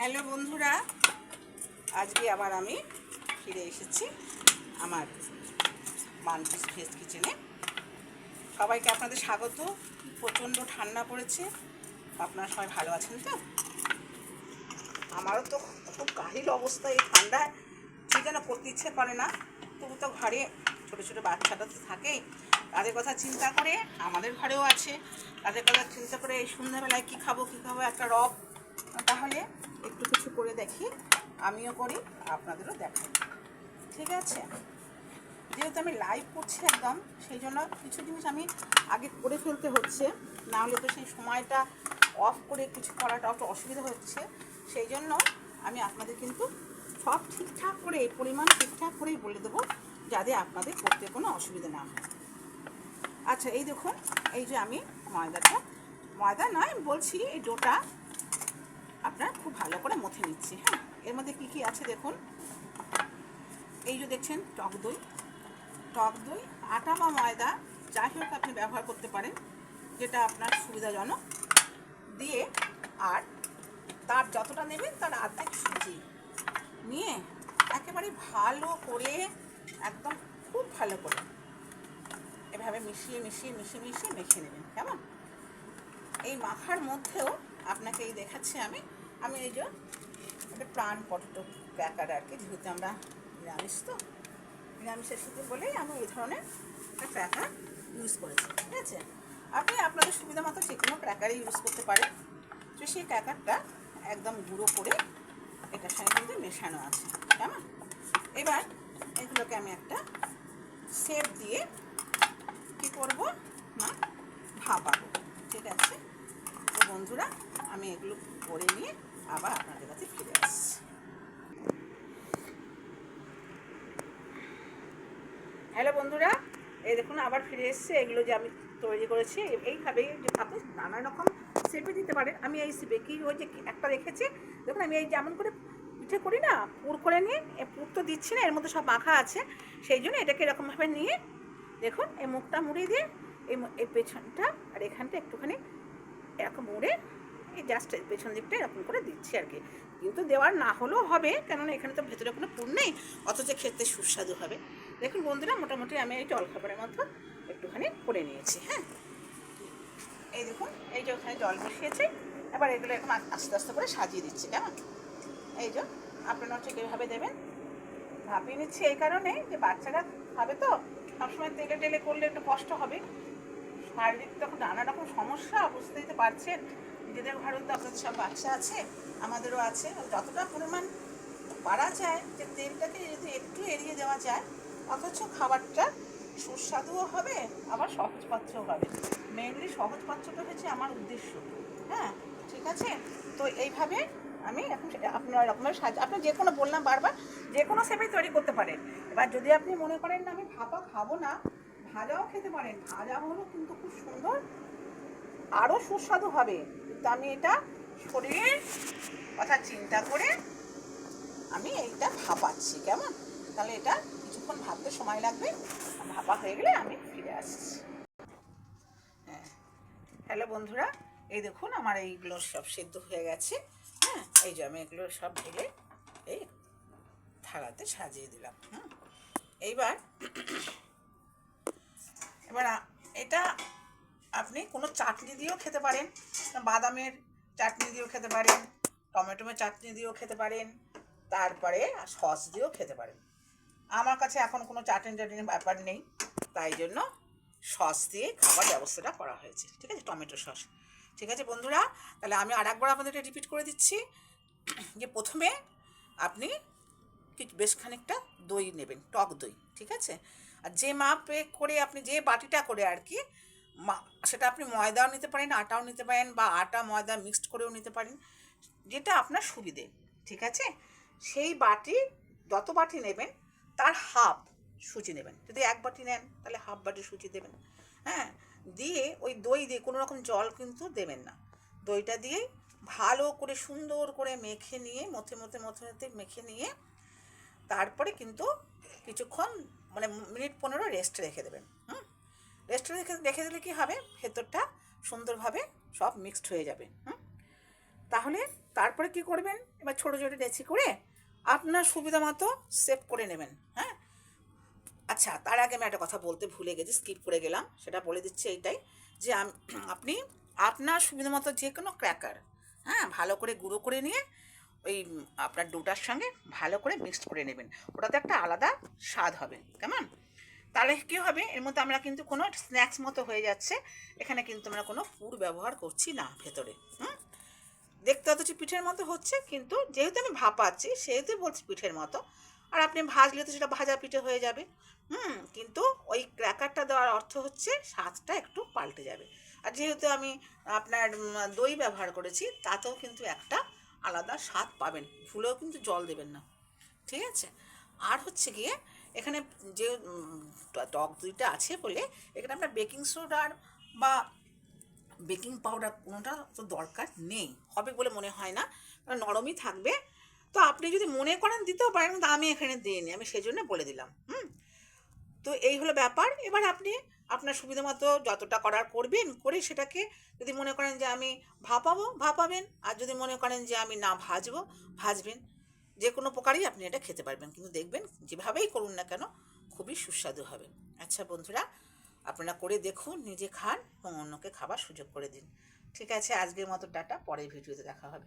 Hello বন্ধুরা, আজকে আবার আমি ফিরে এসেছি আমার মানপিস ভেজ কিচেনে। সবাইকে আপনাদের স্বাগত। প্রচণ্ড ঠান্ডা পড়েছে, আপনারা সবাই ভালো আছেন তো? আমারও তো খুব কাহিল অবস্থা এই ঠান্ডায় ঠিক যেন করতে ইচ্ছে করে না। তবু তো ঘরে ছোটো ছোটো বাচ্চাটা তো থাকেই। তাদের কথা চিন্তা করে আমাদের ঘরেও আছে। তাদের কথা চিন্তা করে এই সন্ধ্যাবেলায় কী খাব কী খাব, একটা রব। তাহলে একটু কিছু করে দেখি, আমিও করি, আপনাদেরও দেখাই ঠিক আছে? যেহেতু আমি লাইভ করছি একদম, সেই জন্য কিছু জিনিস আমি আগে করে ফেলতে হচ্ছে না হলে তো সেই সময়টা অফ করে কিছু করাটা একটু অসুবিধা হচ্ছে। সেই জন্য আমি আপনাদের কিন্তু সব ঠিকঠাক করে এই পরিমাণ ঠিকঠাক করেই বলে দেবো, যাতে আপনাদের করতে কোনো অসুবিধা না হয়। আচ্ছা এই দেখুন, এই যে আমি ময়দাটা, ময়দা নয়, বলছি এই ডোটা আপনার খুব ভালো করে মথে নিচ্ছি হ্যাঁ? এর মধ্যে কী কী আছে দেখুন? এই যে দেখছেন, টক দই। টক দই, আটা বা ময়দা, যাই হোক আপনি ব্যবহার করতে পারেন, যেটা আপনার সুবিধাজনক। দিয়ে আর তার যতটা নেবেন তার আর্ধেক সুজি নিয়ে একেবারে ভালো করে, একদম খুব ভালো করে এভাবে মিশিয়ে মিশিয়ে মিশিয়ে মিশিয়ে মেখে নেবেন, কেমন? এই মাখার মধ্যেও আপনাকে এই দেখাচ্ছি আমি আমি এই যে একটা প্রাণ পটেটো ক্র্যাকার আর কি, যেহেতু আমরা নিরামিষ তো, নিরামিষের সাথে বলেই আমি এই ধরনের একটা ক্র্যাকার ইউজ করেছি, ঠিক আছে? আপনি আপনাদের সুবিধা মতো যে কোনো ক্র্যাকারই ইউজ করতে পারেন। তো সেই ক্র্যাকারটা একদম গুঁড়ো করে এটার সঙ্গে কিন্তু মেশানো আছে, কেমন? এবার এগুলোকে আমি একটা সেপ দিয়ে কী করব? না, ভাপাবো, ঠিক আছে? তো বন্ধুরা, আমি এগুলো করে নিয়ে আবার আপনাদের কাছে ফিরে আসছি। হ্যালো বন্ধুরা, এই দেখুন, আবার ফিরে এসছে। এগুলো যে আমি তৈরি করেছি এইভাবে আপনি নানা রকম শেপে দিতে পারেন আমি এই শেপে কি, ওই যে একটা রেখেছি, দেখুন, আমি এই যেমন করে পিঠে করি না, পুর করে নিয়ে পুর তো দিচ্ছি না, এর মধ্যে সব মাখা আছে। সেই জন্য এটাকে এরকমভাবে নিয়ে, দেখুন, এই মুখটা মুড়িয়ে দিয়ে এই পেছনটা আর এখানটা একটুখানি এরকম মুড়ে এই জাস্ট পেছন দিকটা এরকম করে দিচ্ছি আর কি। কিন্তু দেওয়ার না হলেও হবে, কেননা এখানে তো ভেতরে কোনো পুর নেই, অথচ খেতে সুস্বাদু হবে। দেখুন বন্ধুরা, মোটামুটি আমি এই জল খাবারের মতো একটুখানি করে নিয়েছি হ্যাঁ? এই দেখুন, এই যে ওখানে জল বসিয়েছি, এবার এগুলো আ- আস্তে আস্তে করে সাজিয়ে দিচ্ছি, কেমন? এই যে, আপনারা ঠিক এভাবে দেবেন? ভাপিয়ে নিচ্ছি এই কারণে যে বাচ্চারা খাবে তো, সবসময় তেলে টেলে করলে একটু কষ্ট হবে। শারীরিক তখন নানা রকম সমস্যা, বুঝতেই তো পারছেন। নিজেদের ঘরেও আপনাদের সব বাচ্চা আছে, আমাদেরও আছে। যতটা পরিমাণ পারা যায় যে তেলটাকে যদি একটু এড়িয়ে দেওয়া যায়, অথচ খাবারটা সুস্বাদুও হবে, আবার সহজপাচ্যও হবে। মেনলি সহজপাচ্যটা হচ্ছে আমার উদ্দেশ্য। হ্যাঁ ঠিক আছে? তো এইভাবে আমি এখন সেটা আপনার রকমের সাহায্য আপনি যে কোনো বললাম বারবার, যে কোনো শেপে তৈরি করতে পারেন। এবার যদি আপনি মনে করেন না, আমি ভাপা খাব না, ভাজাও খেতে পারেন। ভাজা হলেও কিন্তু খুব সুন্দর, আরও সুস্বাদু হবে। কিন্তু আমি এটা শরীরের কথা চিন্তা করে আমি এইটা ভাপাচ্ছি, কেমন? তাহলে এটা কিছুক্ষণ ভাবতে সময় লাগবে, ভাপা হয়ে গেলে আমি ফিরে আসছি। হ্যাঁ হ্যালো বন্ধুরা, এই দেখুন আমার এইগুলো সব সেদ্ধ হয়ে গেছে হ্যাঁ? এই যে আমি এগুলো সব ঢেলে এই থালাতে সাজিয়ে দিলাম হ্যাঁ এইবার, এবার আপনি কোনো চাটনি দিয়েও খেতে পারেন, বাদামের চাটনি দিয়েও খেতে পারেন টমেটোমের চাটনি দিয়েও খেতে পারেন, তারপরে সস দিয়েও খেতে পারেন। আমার কাছে এখন কোনো চাটনি টাটনির ব্যাপার নেই, তাই জন্য সস দিয়ে খাবার ব্যবস্থাটা করা হয়েছে। ঠিক আছে? Tomato sauce. ঠিক আছে বন্ধুরা? তাহলে আমি আর একবার আপনাদেরকে রিপিট করে দিচ্ছি। যে প্রথমে আপনি বেশ খানিকটা দই নেবেন, টক দই। ঠিক আছে? আর যে মাপে করে আপনি যে বাটিটা করে আর কি সেটা আপনি ময়দাও নিতে পারেন, আটাও নিতে পারেন বা আটা, ময়দা মিক্সড করেও নিতে পারেন। যেটা আপনার সুবিধে, ঠিক আছে? সেই বাটি, যত বাটি নেবেন, তার হাফ সুজি নেবেন। যদি এক বাটি নেন, তাহলে হাফ বাটি সুজি দেবেন। হ্যাঁ? দিয়ে ওই দই দিয়ে, কোনো রকম জল কিন্তু দেবেন না। দইটা দিয়েই ভালো করে, সুন্দর করে মেখে নিয়ে, মথে মথে মথে মথে মেখে নিয়ে, তারপরে কিন্তু কিছুক্ষণ মানে মিনিট পনেরো রেস্ট রেখে দেবেন। হুম? রেস্ট রেখে রেখে দিলে কী হবে? ভেতরটা সুন্দরভাবে সব মিক্সড হয়ে যাবে। হুম? তাহলে তারপরে কি করবেন? এবার ছোটো ছোটো ডেচি করে আপনার সুবিধা মতো সেভ করে নেবেন। হ্যাঁ? আচ্ছা তার আগে আমি একটা কথা বলতে ভুলে গেছি স্কিপ করে গেলাম। সেটা বলে দিচ্ছি এইটাই যে আপনি আপনার সুবিধা মতো যে কোনো ক্র্যাকার হ্যাঁ? ভালো করে গুঁড়ো করে নিয়ে ওই আপনার ডোটার সঙ্গে ভালো করে মিক্সড করে নেবেন। ওটাতে একটা আলাদা স্বাদ হবে। কেমন? তাহলে কী হবে? এর মধ্যে আমরা কিন্তু কোনো স্ন্যাক্স মতো হয়ে যাচ্ছে। এখানে কিন্তু আমরা কোনো পুর ব্যবহার করছি না ভেতরে, হুম? দেখতে অথচ পিঠের মতো হচ্ছে, কিন্তু যেহেতু আমি ভাপাচ্ছি, সেহেতু বলছি পিঠের মতো। আর আপনি ভাজলে তো সেটা ভাজা পিঠে হয়ে যাবে, হুম? কিন্তু ওই ক্র্যাকারটা দেওয়ার অর্থ হচ্ছে স্বাদটা একটু পাল্টে যাবে। আর যেহেতু আমি আপনার দই ব্যবহার করেছি, তাতেও কিন্তু একটা আলাদা স্বাদ পাবেন। ভুলেও কিন্তু জল দেবেন না, ঠিক আছে? আর হচ্ছে গিয়ে এখানে যে টক দইটা আছে বলে এখানে আপনার বেকিং সোডার বা বেকিং পাউডার কোনোটা তো দরকার নেই, হবে বলে মনে হয় না নরমই থাকবে। তো আপনি যদি মনে করেন দিতেও পারেন, কিন্তু আমি এখানে দিইনি, আমি সেই জন্য বলে দিলাম, হুম? তো এই হলো ব্যাপার। এবার আপনি আপনার সুবিধা মতো যতটা করার করবেন, করে সেটাকে যদি মনে করেন যে আমি ভাপাবো, ভাপাবেন, আর যদি মনে করেন যে আমি না ভাজবো, ভাজবেন। যে কোনো প্রকারই আপনি এটা খেতে পারবেন। কিন্তু দেখবেন যেভাবেই করুন না কেন, খুবই সুস্বাদু হবে। আচ্ছা বন্ধুরা, আপনারা করে দেখুন, নিজে খান এবং অন্যকে খাবার সুযোগ করে দিন। ঠিক আছে, আজকের মতো টাটা, পরের ভিডিওতে দেখা হবে।